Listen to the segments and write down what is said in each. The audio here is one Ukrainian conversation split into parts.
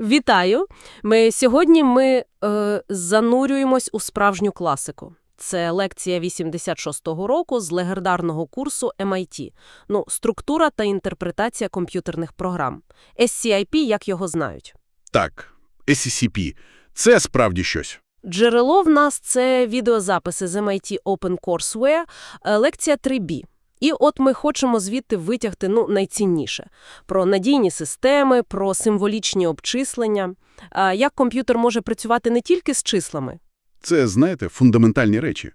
Вітаю! Ми сьогодні ми е, занурюємось у справжню класику. Це лекція 86-го року з легендарного курсу MIT. Ну, структура та інтерпретація комп'ютерних програм. SCIP, як його знають. Так, SCCP – це справді щось. Джерело в нас – це відеозаписи з MIT OpenCourseWare, е, лекція 3B. І от ми хочемо звідти витягти ну, найцінніше – про надійні системи, про символічні обчислення, а як комп'ютер може працювати не тільки з числами. Це, знаєте, фундаментальні речі.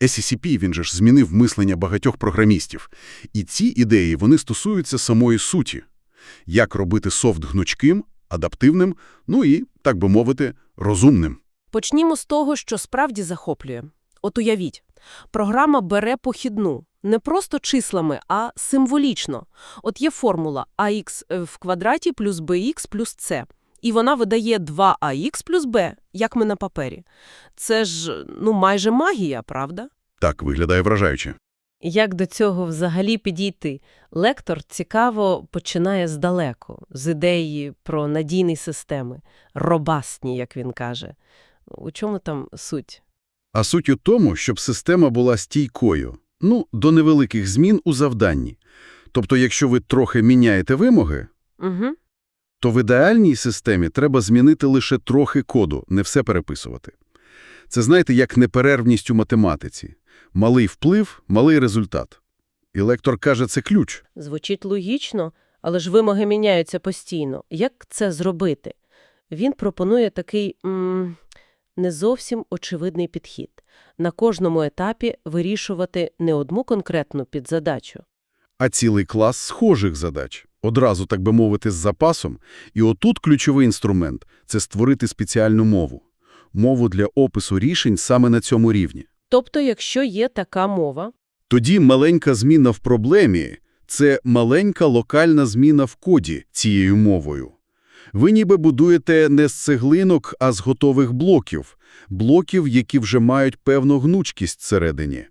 SCCP, він же ж змінив мислення багатьох програмістів. І ці ідеї, вони стосуються самої суті. Як робити софт гнучким, адаптивним, ну і, так би мовити, розумним. Почнімо з того, що справді захоплює. От уявіть, програма бере похідну не просто числами, а символічно. От є формула ax в квадраті плюс bx плюс c. І вона видає 2ax плюс b, як ми на папері. Це ж, ну, майже магія, правда? Так виглядає вражаюче. Як до цього взагалі підійти? Лектор цікаво починає здалеку, з ідеї про надійні системи, робастні, як він каже. У чому там суть? А суть у тому, щоб система була стійкою, ну, до невеликих змін у завданні. Тобто, якщо ви трохи міняєте вимоги, Угу. то в ідеальній системі треба змінити лише трохи коду, не все переписувати. Це, знаєте, як неперервність у математиці. Малий вплив – малий результат. І лектор каже, це ключ. Звучить логічно, але ж вимоги міняються постійно. Як це зробити? Він пропонує такий м не зовсім очевидний підхід. На кожному етапі вирішувати не одну конкретну підзадачу. А цілий клас схожих задач. Одразу, так би мовити, з запасом. І отут ключовий інструмент – це створити спеціальну мову. Мову для опису рішень саме на цьому рівні. Тобто, якщо є така мова, Тоді маленька зміна в проблемі – це маленька локальна зміна в коді цією мовою. Ви ніби будуєте не з цеглинок, а з готових блоків. Блоків, які вже мають певну гнучкість всередині.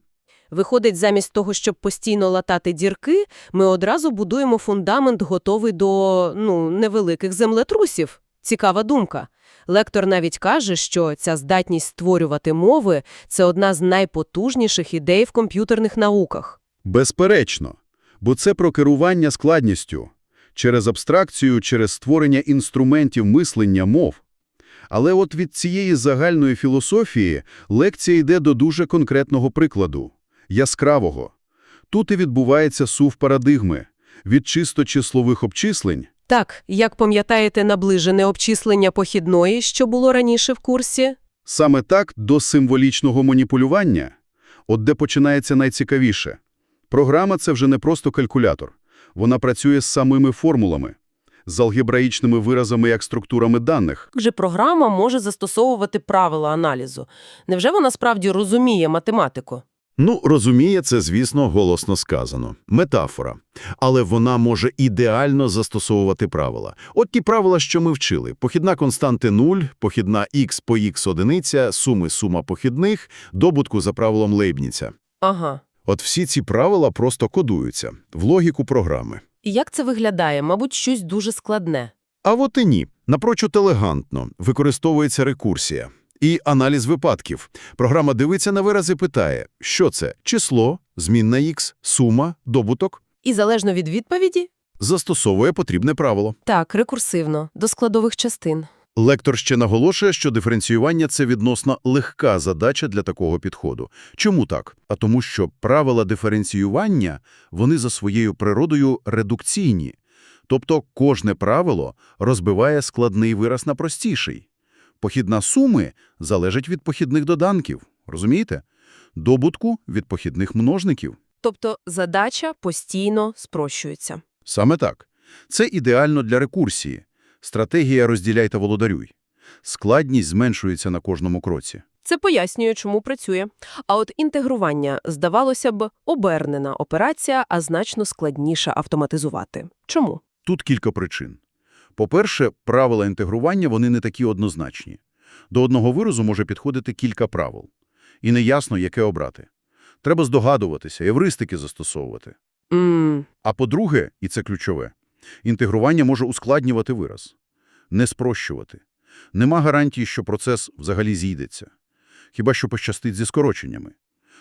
виходить, замість того, щоб постійно латати дірки, ми одразу будуємо фундамент, готовий до, ну, невеликих землетрусів. Цікава думка. Лектор навіть каже, що ця здатність створювати мови – це одна з найпотужніших ідей в комп'ютерних науках. Безперечно, бо це про керування складністю, через абстракцію, через створення інструментів мислення мов. Але от від цієї загальної філософії лекція йде до дуже конкретного прикладу – яскравого. Тут і відбувається сув парадигми від чисто числових обчислень Так, як пам'ятаєте наближене обчислення похідної, що було раніше в курсі? Саме так до символічного маніпулювання, от де починається найцікавіше. Програма – це вже не просто калькулятор. Вона працює з самими формулами, з алгебраїчними виразами як структурами даних. Як же програма може застосовувати правила аналізу? Невже вона справді розуміє математику? Ну, розуміє це, звісно, голосно сказано. Метафора. Але вона може ідеально застосовувати правила. От ті правила, що ми вчили. Похідна константи 0, похідна х по х одиниця, суми сума похідних, добутку за правилом Лейбніца. Ага. От всі ці правила просто кодуються в логіку програми. І як це виглядає? Мабуть, щось дуже складне. А от і ні. Напрочуд елегантно використовується рекурсія. І аналіз випадків. Програма дивиться на вирази, питає, що це – число, змінна х, сума, добуток. І залежно від відповіді? Застосовує потрібне правило. Так, рекурсивно, до складових частин. Лектор ще наголошує, що диференціювання – це відносно легка задача для такого підходу. Чому так? А тому, що правила диференціювання, вони за своєю природою редукційні. Тобто кожне правило розбиває складний вираз на простіший. Похідна суми залежить від похідних доданків, розумієте? Добутку – від похідних множників. Тобто задача постійно спрощується. Саме так. Це ідеально для рекурсії. Стратегія «розділяй та володарюй». Складність зменшується на кожному кроці. Це пояснює, чому працює. А от інтегрування, здавалося б, обернена операція, а значно складніше автоматизувати. Чому? Тут кілька причин. По-перше, правила інтегрування вони не такі однозначні. До одного виразу може підходити кілька правил. І неясно, яке обрати. Треба здогадуватися, евристики застосовувати. Ммм, А по-друге, і це ключове, інтегрування може ускладнювати вираз. не спрощувати. Нема гарантії, що процес взагалі зійдеться. Хіба що пощастить зі скороченнями.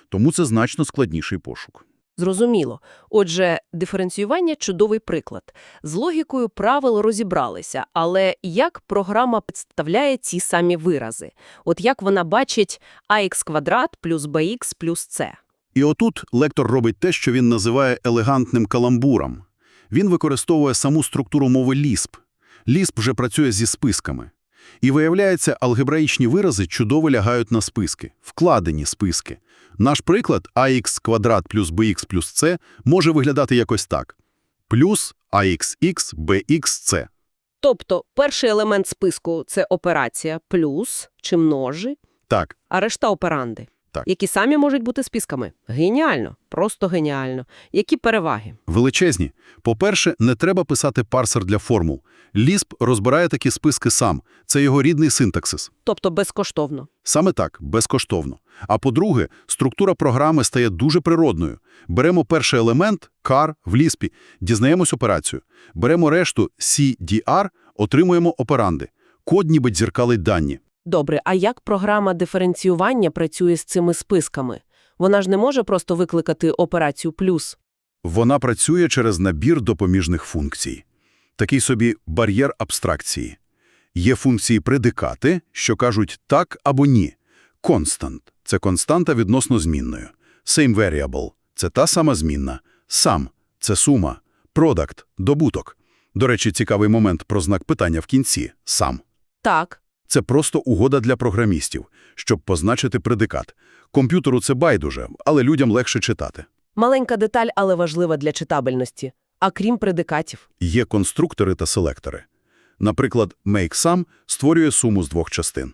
Тому це значно складніший пошук. Зрозуміло. Отже, диференціювання – чудовий приклад. З логікою правил розібралися, але як програма представляє ці самі вирази? От як вона бачить ax квадрат плюс bx плюс c? І отут лектор робить те, що він називає елегантним каламбуром. Він використовує саму структуру мови Lisp. Lisp вже працює зі списками. І виявляється, алгебраїчні вирази чудово лягають на списки, вкладені списки. Наш приклад ax квадрат плюс bx плюс c може виглядати якось так. Плюс axx bxc. Тобто перший елемент списку – це операція плюс чи множи, Так, а решта – операнди, Так. які самі можуть бути списками. Геніально, просто геніально. Які переваги? Величезні. По-перше, не треба писати парсер для формул. Lisp розбирає такі списки сам. Це його рідний синтаксис. Тобто безкоштовно. Саме так, безкоштовно. А по-друге, структура програми стає дуже природною. Беремо перший елемент, car, в ліспі, дізнаємось операцію. Беремо решту CDR, отримуємо операнди. Код ніби дзеркалить дані. Добре, а як програма диференціювання працює з цими списками? Вона ж не може просто викликати операцію плюс. Вона працює через набір допоміжних функцій. Такий собі бар'єр абстракції. Є функції предикати, що кажуть «так» або «ні». Constant – це константа відносно змінною. Same variable – це та сама змінна. Sum – це сума. Product – добуток. До речі, цікавий момент про знак питання в кінці – сам. Так, Це просто угода для програмістів, щоб позначити предикат. Комп'ютеру це байдуже, але людям легше читати. маленька деталь, але важлива для читабельності. А крім предикатів. Є конструктори та селектори. Наприклад, MakeSum створює суму з двох частин,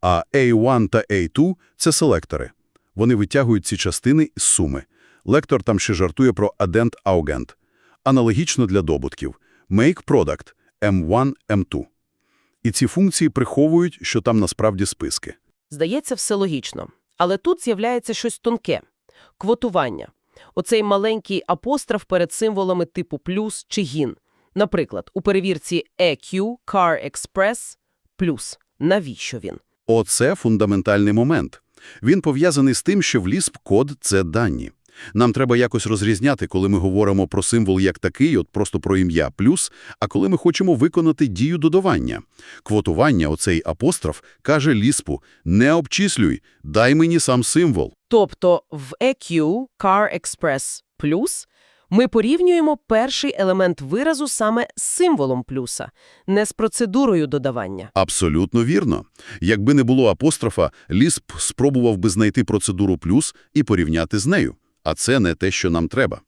а A1 та A2 – це селектори. Вони витягують ці частини із суми. Лектор там ще жартує про addend-augend. Аналогічно для добутків – MakeProduct M1, M2. І ці функції приховують, що там насправді списки. Здається, все логічно. Але тут з'являється щось тонке – квотування. Оцей маленький апостроф перед символами типу плюс чи гін. Наприклад, у перевірці EQ Car Express плюс. Навіщо він? Оце фундаментальний момент. Він пов'язаний з тим, що в Lisp код – це дані. Нам треба якось розрізняти, коли ми говоримо про символ як такий, от просто про ім'я плюс, а коли ми хочемо виконати дію додавання. Квотування, оцей апостроф, каже Ліспу «не обчислюй, дай мені сам символ». Тобто в EQ Car Express плюс ми порівнюємо перший елемент виразу саме з символом плюса, не з процедурою додавання. Абсолютно вірно. Якби не було апострофа, Лісп спробував би знайти процедуру плюс і порівняти з нею. А це не те, що нам треба.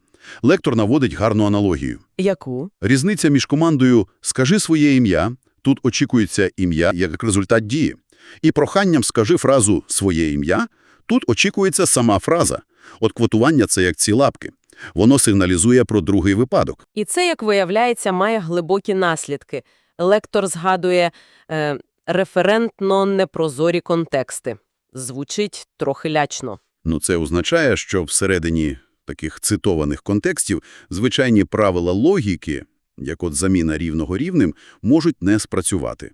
Лектор наводить гарну аналогію. Яку? Різниця між командою «скажи своє ім'я» тут очікується ім'я як результат дії. І проханням «скажи фразу «своє ім'я» тут очікується сама фраза. От квотування – це як ці лапки. Воно сигналізує про другий випадок. І це, як виявляється, має глибокі наслідки. Лектор згадує е, референтно-непрозорі контексти. Звучить трохи лячно. Ну, це означає, що всередині таких цитованих контекстів звичайні правила логіки, як от заміна рівного рівним, можуть не спрацювати.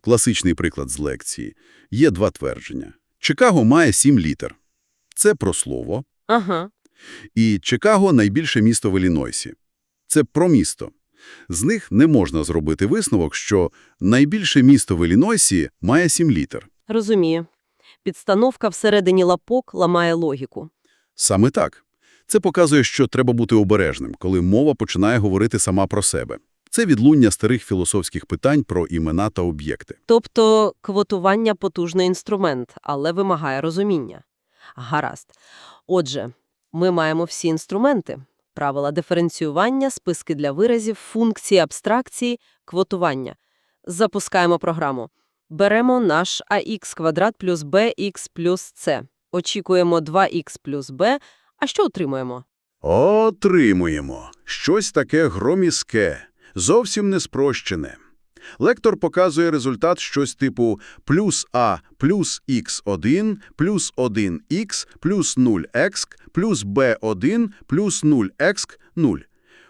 Класичний приклад з лекції. Є два твердження. Чикаго має сім літер. Це про слово. Ага. І Чикаго – найбільше місто в Іллінойсі. Це про місто. З них не можна зробити висновок, що найбільше місто в Іллінойсі має сім літер. Розумію. Підстановка всередині лапок ламає логіку. Саме так. Це показує, що треба бути обережним, коли мова починає говорити сама про себе. Це відлуння старих філософських питань про імена та об'єкти. Тобто квотування – потужний інструмент, але вимагає розуміння. Гаразд. Отже, ми маємо всі інструменти. Правила диференціювання, списки для виразів, функції абстракції, квотування. Запускаємо програму. Беремо наш ax квадрат плюс bx плюс c. Очікуємо 2x плюс b. А що отримуємо? Отримуємо. Щось таке громізке, зовсім не спрощене. Лектор показує результат щось типу плюс а плюс х1 плюс 1х плюс 0х плюс b1 плюс 0х 0.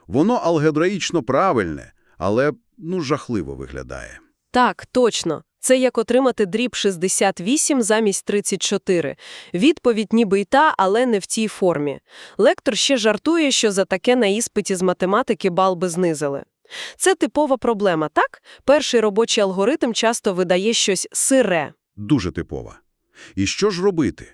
Воно алгебраїчно правильне, але ну жахливо виглядає. Так, точно. Це як отримати дріб 68 замість 34. Відповідь ніби й та, але не в цій формі. Лектор ще жартує, що за таке на іспиті з математики бал би знизили. Це типова проблема, так? Перший робочий алгоритм часто видає щось сире. Дуже типова. І що ж робити?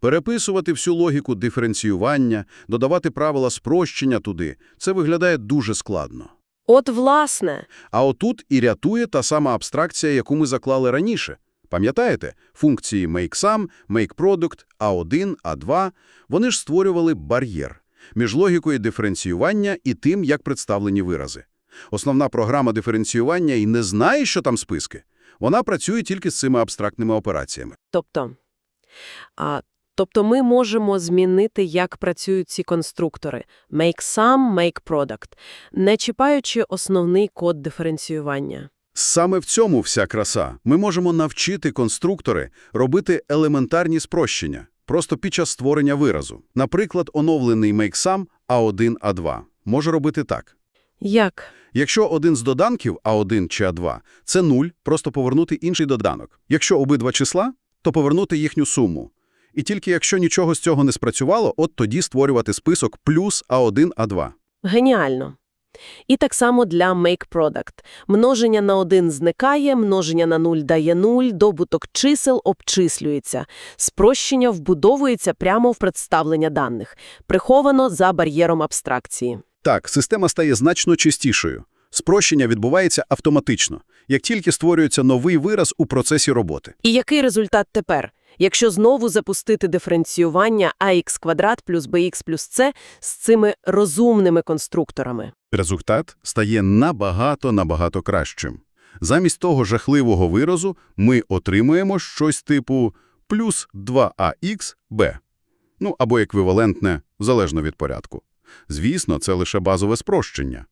Переписувати всю логіку диференціювання, додавати правила спрощення туди – це виглядає дуже складно. От власне. А отут і рятує та сама абстракція, яку ми заклали раніше. Пам'ятаєте? Функції makeSum, makeProduct, A1, A2 – вони ж створювали бар'єр між логікою диференціювання і тим, як представлені вирази. Основна програма диференціювання і не знає, що там списки. Вона працює тільки з цими абстрактними операціями. Тобто, а, тобто ми можемо змінити, як працюють ці конструктори make sum, make product, не чіпаючи основний код диференціювання. Саме в цьому вся краса. Ми можемо навчити конструктори робити елементарні спрощення, просто під час створення виразу. Наприклад, оновлений makesum A1, A2 може робити так. Як? Якщо один з доданків А1 чи А2 – це 0, просто повернути інший доданок. Якщо обидва числа, то повернути їхню суму. І тільки якщо нічого з цього не спрацювало, от тоді створювати список плюс А1, А2. Геніально. І так само для make product. Множення на 1 зникає, множення на 0 дає 0, добуток чисел обчислюється. Спрощення вбудовується прямо в представлення даних, приховано за бар'єром абстракції. Так, система стає значно чистішою. Спрощення відбувається автоматично, як тільки створюється новий вираз у процесі роботи. І який результат тепер? Якщо знову запустити диференціювання ax квадрат плюс bx плюс c з цими розумними конструкторами? Результат стає набагато-набагато кращим. Замість того жахливого виразу ми отримуємо щось типу плюс 2ax b. Ну, або еквівалентне, залежно від порядку. Звісно, це лише базове спрощення.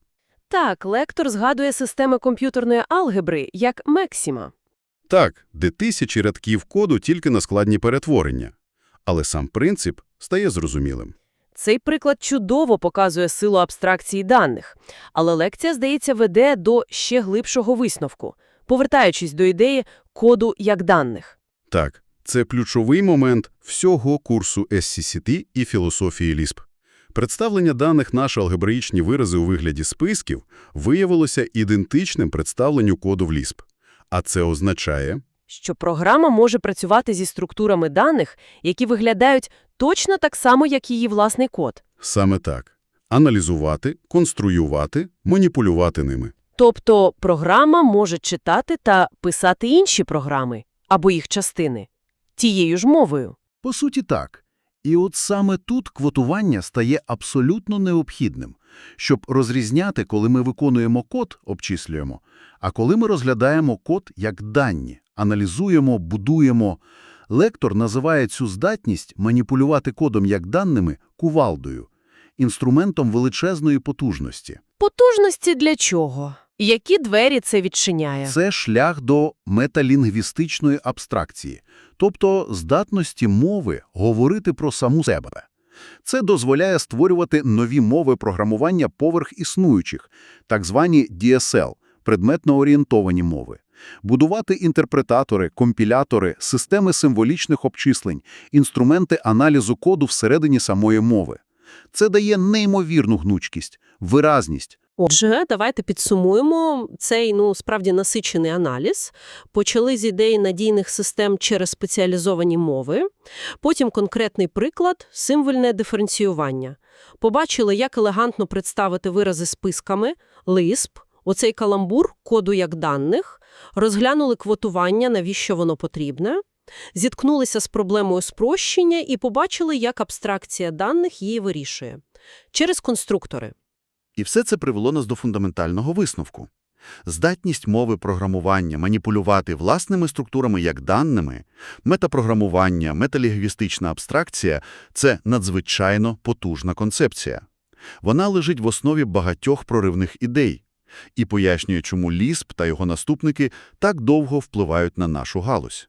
Так, лектор згадує системи комп'ютерної алгебри як Мексіма. Так, де тисячі рядків коду тільки на складні перетворення. Але сам принцип стає зрозумілим. Цей приклад чудово показує силу абстракції даних, але лекція, здається, веде до ще глибшого висновку, повертаючись до ідеї коду як даних. Так, це ключовий момент всього курсу SCCT і філософії Лісп. Представлення даних наші алгебраїчні вирази у вигляді списків виявилося ідентичним представленню коду в Лісп. А це означає, Що програма може працювати зі структурами даних, які виглядають точно так само, як її власний код. саме так – аналізувати, конструювати, маніпулювати ними. Тобто програма може читати та писати інші програми або їх частини тією ж мовою. По суті, так. І от саме тут квотування стає абсолютно необхідним, щоб розрізняти, коли ми виконуємо код, обчислюємо, а коли ми розглядаємо код як дані, аналізуємо, будуємо. Лектор називає цю здатність маніпулювати кодом як даними кувалдою, інструментом величезної потужності. Потужності для чого? Які двері це відчиняє? Це шлях до металінгвістичної абстракції, тобто здатності мови говорити про саму себе. Це дозволяє створювати нові мови програмування поверх існуючих, так звані DSL – предметно-орієнтовані мови, будувати інтерпретатори, компілятори, системи символічних обчислень, інструменти аналізу коду всередині самої мови. Це дає неймовірну гнучкість, виразність, Отже, давайте підсумуємо цей, ну, справді насичений аналіз. Почали з ідеї надійних систем через спеціалізовані мови, потім конкретний приклад – символьне диференціювання. Побачили, як елегантно представити вирази списками, лисп, оцей каламбур коду як даних, розглянули квотування, навіщо воно потрібне, зіткнулися з проблемою спрощення і побачили, як абстракція даних її вирішує. Через конструктори. І все це привело нас до фундаментального висновку. Здатність мови програмування маніпулювати власними структурами як даними, метапрограмування, металінгвістична абстракція – це надзвичайно потужна концепція. Вона лежить в основі багатьох проривних ідей і пояснює, чому Лісп та його наступники так довго впливають на нашу галузь.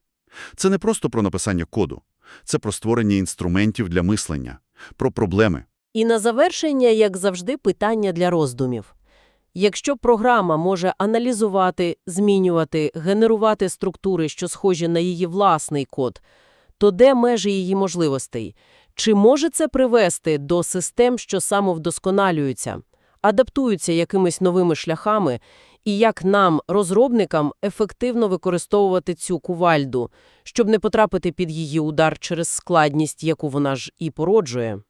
Це не просто про написання коду, це про створення інструментів для мислення, про проблеми, І на завершення, як завжди, питання для роздумів. Якщо програма може аналізувати, змінювати, генерувати структури, що схожі на її власний код, то де межі її можливостей? Чи може це привести до систем, що самовдосконалюються, адаптуються якимись новими шляхами, і як нам, розробникам, ефективно використовувати цю кувальду, щоб не потрапити під її удар через складність, яку вона ж і породжує?